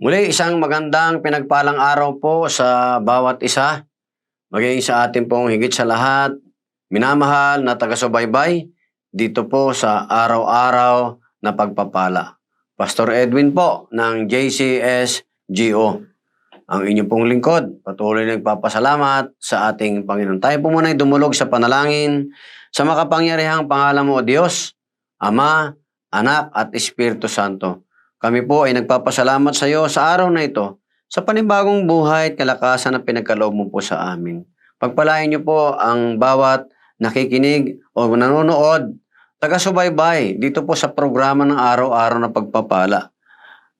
Muli, isang magandang pinagpalang araw po sa bawat isa. Maging sa ating pong higit sa lahat, minamahal na taga-subaybay dito po sa araw-araw na pagpapala. Pastor Edwin po ng JCS GO. Ang inyong pong lingkod, patuloy nagpapasalamat sa ating Panginoon. Tayo po muna ay dumulog sa panalangin sa makapangyarihang pangalan mo, O Diyos, Ama, Anak at Espiritu Santo. Kami po ay nagpapasalamat sa iyo sa araw na ito sa panibagong buhay at kalakasan na pinagkaloob mo po sa amin. Pagpalain niyo po ang bawat nakikinig o nanonood, taga-subaybay dito po sa programa ng araw-araw na pagpapala.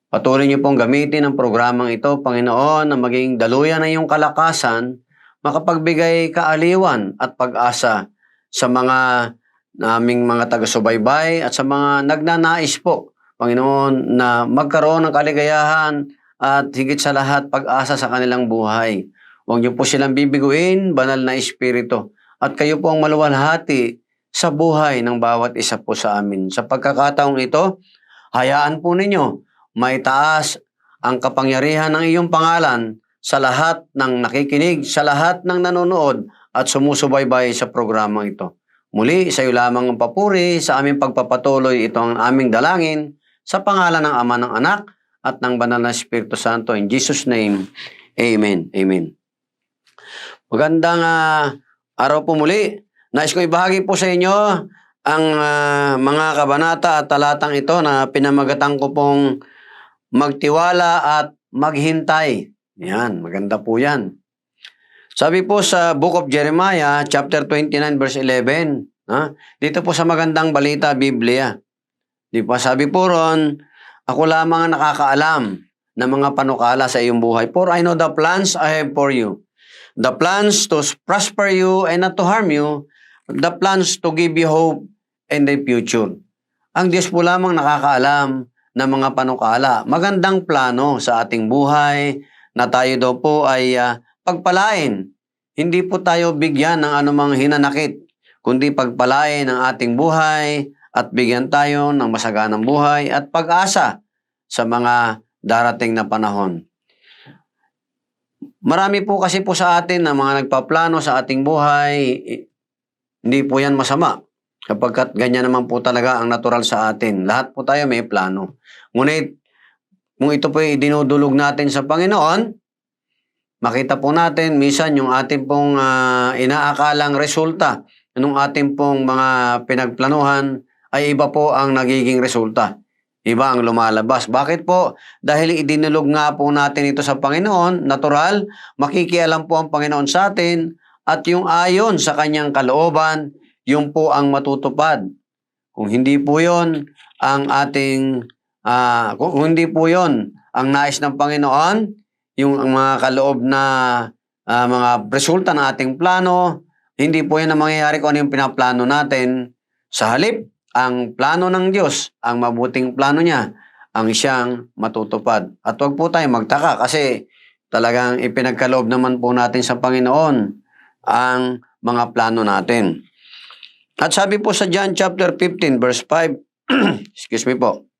Patuloy niyo pong gamitin ang programang ito, Panginoon, na maging daluyan ng iyong kalakasan, makapagbigay kaaliwan at pag-asa sa mga naming mga taga-subaybay at sa mga nagnanais po Panginoon, na magkaroon ng kaligayahan at higit sa lahat pag-asa sa kanilang buhay. Huwag niyo po silang bibiguin, banal na espiritu. At kayo po ang maluwalhati sa buhay ng bawat isa po sa amin. Sa pagkakataong ito, hayaan po ninyo may taas ang kapangyarihan ng iyong pangalan sa lahat ng nakikinig, sa lahat ng nanonood at sumusubaybay sa programang ito. Muli, sa iyo lamang ang papuri, sa aming pagpapatuloy, ito ang aming dalangin, sa pangalan ng Ama ng Anak at ng Banal na Espiritu Santo. In Jesus' name, Amen. Amen. Magandang ah, araw po muli. Nais ko ibahagi po sa inyo ang ah, mga kabanata at talatang ito na pinamagatan ko pong magtiwala at maghintay. Yan, maganda po yan. Sabi po sa Book of Jeremiah, chapter 29, verse 11, ha? dito po sa magandang balita, Biblia. Di ba? Sabi po ron, ako lamang ang nakakaalam ng mga panukala sa iyong buhay. For I know the plans I have for you. The plans to prosper you and not to harm you. The plans to give you hope and the future. Ang Diyos po lamang nakakaalam ng mga panukala. Magandang plano sa ating buhay na tayo daw po ay ah, pagpalain. Hindi po tayo bigyan ng anumang hinanakit, kundi pagpalain ang ating buhay at bigyan tayo ng masaganang buhay at pag-asa sa mga darating na panahon. Marami po kasi po sa atin na mga nagpaplano sa ating buhay, hindi po yan masama. Kapagkat ganyan naman po talaga ang natural sa atin. Lahat po tayo may plano. Ngunit, kung ito po ay dinudulog natin sa Panginoon, makita po natin minsan yung ating pong ah, inaakalang resulta ng ating pong mga pinagplanuhan ay iba po ang nagiging resulta. Iba ang lumalabas. Bakit po? Dahil idinulog nga po natin ito sa Panginoon, natural, makikialam po ang Panginoon sa atin at yung ayon sa kanyang kalooban, yung po ang matutupad. Kung hindi po yon ang ating, ah, kung hindi po yon ang nais ng Panginoon, yung mga kaloob na ah, mga resulta ng ating plano, hindi po yan ang mangyayari kung ano yung pinaplano natin. Sa halip, ang plano ng Diyos, ang mabuting plano niya, ang siyang matutupad. At huwag po tayo magtaka kasi talagang ipinagkaloob naman po natin sa Panginoon ang mga plano natin. At sabi po sa John chapter 15 verse 5, excuse me po,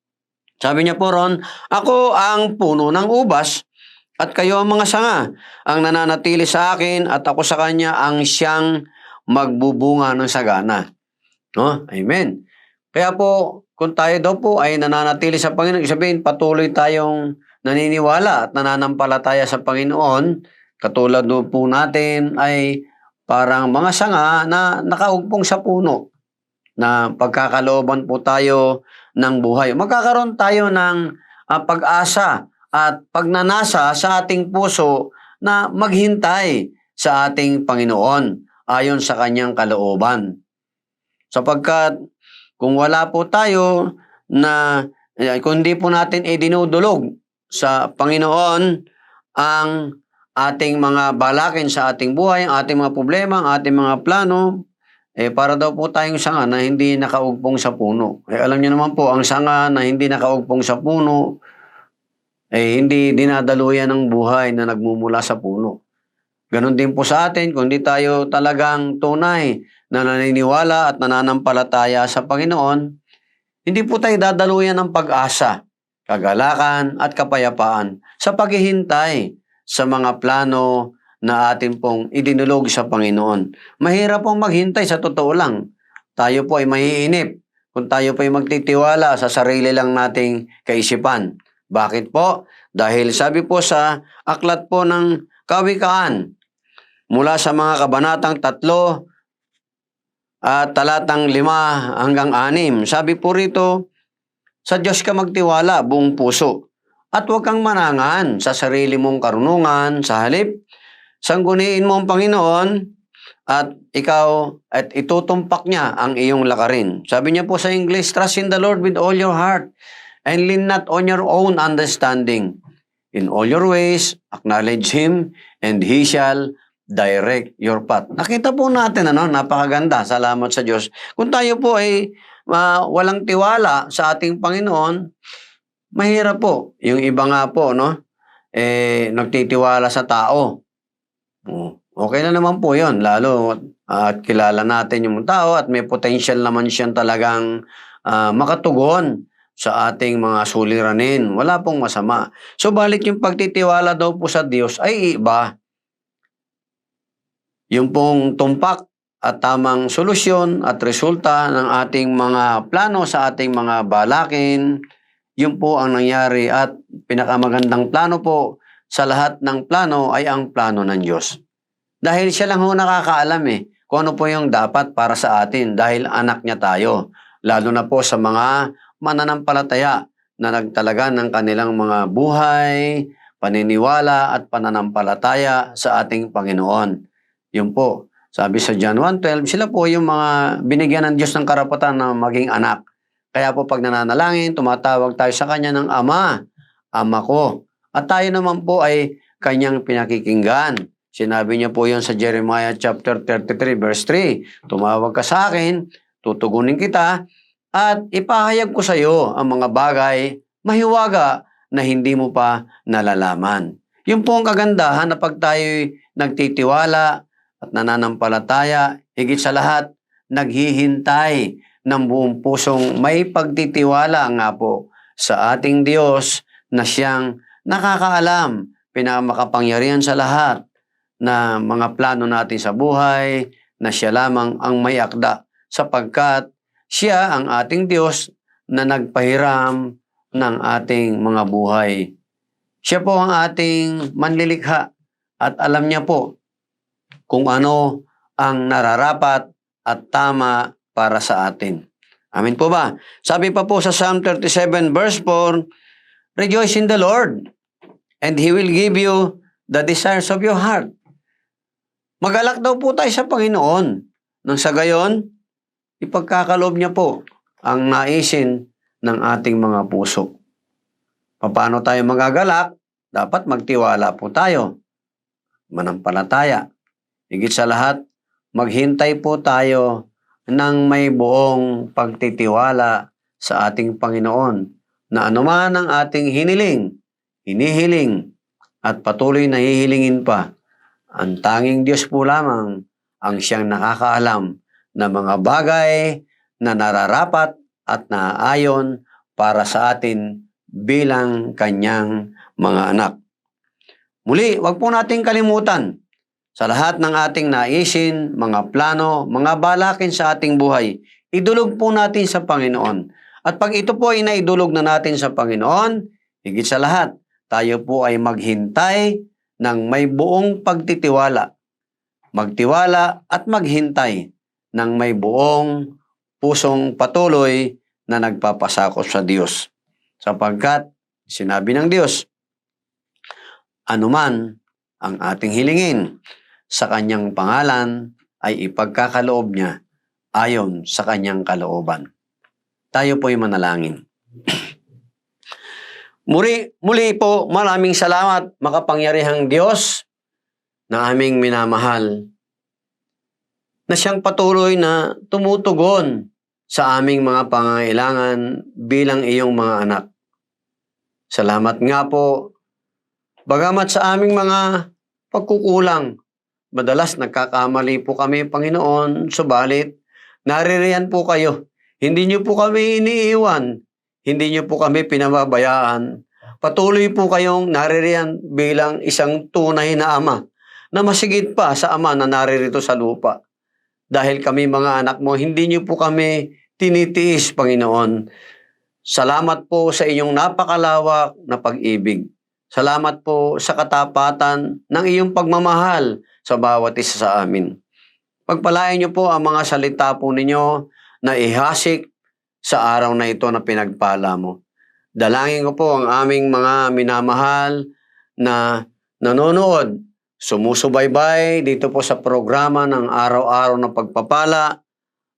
sabi niya po ron, Ako ang puno ng ubas at kayo ang mga sanga, ang nananatili sa akin at ako sa kanya ang siyang magbubunga ng sagana. No? Amen. Kaya po, kung tayo daw po ay nananatili sa Panginoon, sabihin patuloy tayong naniniwala at nananampalataya sa Panginoon, katulad do po natin ay parang mga sanga na nakaugpong sa puno na pagkakalooban po tayo ng buhay. Magkakaroon tayo ng ah, pag-asa at pagnanasa sa ating puso na maghintay sa ating Panginoon ayon sa kanyang kalooban. Sapagkat kung wala po tayo na eh, kung di po natin idinudulog sa Panginoon ang ating mga balakin sa ating buhay, ang ating mga problema, ang ating mga plano, eh para daw po tayong sanga na hindi nakaugpong sa puno. Eh alam niyo naman po, ang sanga na hindi nakaugpong sa puno, eh hindi dinadaluyan ng buhay na nagmumula sa puno. Ganon din po sa atin, kung di tayo talagang tunay na naniniwala at nananampalataya sa Panginoon, hindi po tayo dadaluyan ng pag-asa. kagalakan at kapayapaan sa paghihintay sa mga plano na atin pong idinulog sa Panginoon. Mahirap pong maghintay sa totoo lang. Tayo po ay maiinip kung tayo po ay magtitiwala sa sarili lang nating kaisipan. Bakit po? Dahil sabi po sa aklat po ng Kawikaan, mula sa mga kabanatang tatlo at talatang lima hanggang anim. Sabi po rito, sa Diyos ka magtiwala buong puso at huwag kang manangan sa sarili mong karunungan sa halip. Sangguniin mo ang Panginoon at ikaw at itutumpak niya ang iyong lakarin. Sabi niya po sa English, trust in the Lord with all your heart and lean not on your own understanding. In all your ways, acknowledge Him and He shall direct your path. Nakita po natin, ano, napakaganda. Salamat sa Diyos. Kung tayo po ay ah, walang tiwala sa ating Panginoon, mahirap po. Yung iba nga po, no, eh, nagtitiwala sa tao. Oh, Okay na naman po yon lalo at kilala natin yung tao at may potential naman siyang talagang ah, makatugon sa ating mga suliranin. Wala pong masama. So balik yung pagtitiwala daw po sa Diyos ay iba. Yung pong tumpak at tamang solusyon at resulta ng ating mga plano sa ating mga balakin, yun po ang nangyari at pinakamagandang plano po sa lahat ng plano ay ang plano ng Diyos. Dahil siya lang ho nakakaalam eh kung ano po yung dapat para sa atin dahil anak niya tayo. Lalo na po sa mga mananampalataya na nagtalaga ng kanilang mga buhay, paniniwala at pananampalataya sa ating Panginoon. Yun po, sabi sa John 1.12, sila po yung mga binigyan ng Diyos ng karapatan na maging anak. Kaya po pag nananalangin, tumatawag tayo sa Kanya ng Ama, Ama ko. At tayo naman po ay Kanyang pinakikinggan. Sinabi niya po yun sa Jeremiah chapter 33 verse 3. Tumawag ka sa akin, tutugunin kita, at ipahayag ko sa iyo ang mga bagay mahiwaga na hindi mo pa nalalaman. Yun po ang kagandahan na pag tayo nagtitiwala at nananampalataya, higit sa lahat, naghihintay ng buong pusong may pagtitiwala nga po sa ating Diyos na siyang nakakaalam, pinakamakapangyarihan sa lahat na mga plano natin sa buhay, na siya lamang ang may akda sapagkat siya ang ating Diyos na nagpahiram ng ating mga buhay. Siya po ang ating manlilikha at alam niya po kung ano ang nararapat at tama para sa atin. Amin po ba? Sabi pa po sa Psalm 37 verse 4, Rejoice in the Lord, and He will give you the desires of your heart. Magalak daw po tayo sa Panginoon. Nang sa gayon, ipagkakaloob niya po ang naisin ng ating mga puso. Paano tayo magagalak? Dapat magtiwala po tayo. Manampalataya. Higit sa lahat, maghintay po tayo ng may buong pagtitiwala sa ating Panginoon na anuman ang ating hiniling, hinihiling, at patuloy na hihilingin pa, ang tanging Diyos po lamang ang siyang nakakaalam na mga bagay na nararapat at naaayon para sa atin bilang kanyang mga anak. Muli, wag po nating kalimutan sa lahat ng ating naisin, mga plano, mga balakin sa ating buhay, idulog po natin sa Panginoon. At pag ito po ay naidulog na natin sa Panginoon, higit sa lahat, tayo po ay maghintay ng may buong pagtitiwala. Magtiwala at maghintay ng may buong pusong patuloy na nagpapasakop sa Diyos. Sapagkat sinabi ng Diyos, anuman ang ating hilingin sa kanyang pangalan ay ipagkakaloob niya ayon sa kanyang kalooban. Tayo po'y manalangin. Muli, muli po, maraming salamat, makapangyarihang Diyos na aming minamahal, na siyang patuloy na tumutugon sa aming mga pangangailangan bilang iyong mga anak. Salamat nga po, bagamat sa aming mga pagkukulang, madalas nagkakamali po kami, Panginoon, subalit naririyan po kayo. Hindi niyo po kami iniiwan. hindi niyo po kami pinababayaan. Patuloy po kayong naririyan bilang isang tunay na ama na masigit pa sa ama na naririto sa lupa. Dahil kami mga anak mo, hindi niyo po kami tinitiis, Panginoon. Salamat po sa inyong napakalawak na pag-ibig. Salamat po sa katapatan ng iyong pagmamahal sa bawat isa sa amin. Pagpalain niyo po ang mga salita po ninyo na ihasik sa araw na ito na pinagpala mo. Dalangin ko po ang aming mga minamahal na nanonood, sumusubaybay dito po sa programa ng araw-araw na pagpapala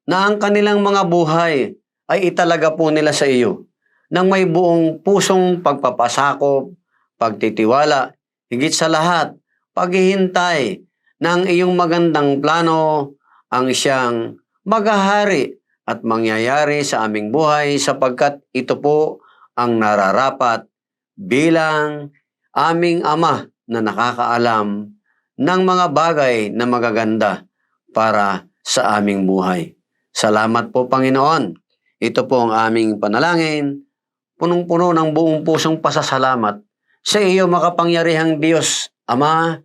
na ang kanilang mga buhay ay italaga po nila sa iyo ng may buong pusong pagpapasakop, pagtitiwala, higit sa lahat, paghihintay ng iyong magandang plano ang siyang maghahari at mangyayari sa aming buhay sapagkat ito po ang nararapat bilang aming ama na nakakaalam ng mga bagay na magaganda para sa aming buhay. Salamat po Panginoon. Ito po ang aming panalangin, punong-puno ng buong pusong pasasalamat sa iyo makapangyarihang Diyos, Ama,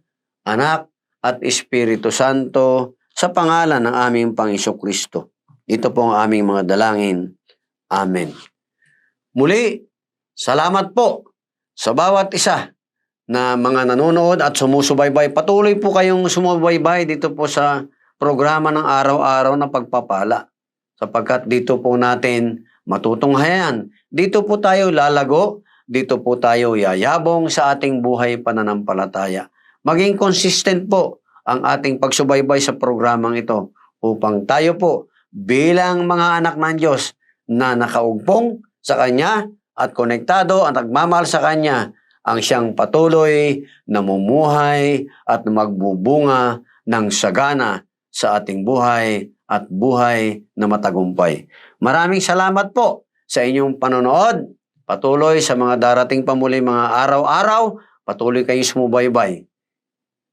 Anak, at Espiritu Santo sa pangalan ng aming Pangiso Kristo. Ito po ang aming mga dalangin. Amen. Muli, salamat po sa bawat isa na mga nanonood at sumusubaybay. Patuloy po kayong sumubaybay dito po sa programa ng araw-araw na pagpapala. Sapagkat dito po natin matutunghayan. Dito po tayo lalago. Dito po tayo yayabong sa ating buhay pananampalataya. Maging consistent po ang ating pagsubaybay sa programang ito upang tayo po bilang mga anak ng Diyos na nakaugpong sa Kanya at konektado at nagmamahal sa Kanya ang siyang patuloy na mumuhay at magbubunga ng sagana sa ating buhay at buhay na matagumpay. Maraming salamat po sa inyong panonood. Patuloy sa mga darating pa muli mga araw-araw, patuloy kayong sumubaybay.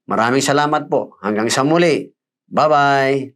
Maraming salamat po. Hanggang sa muli. Bye-bye.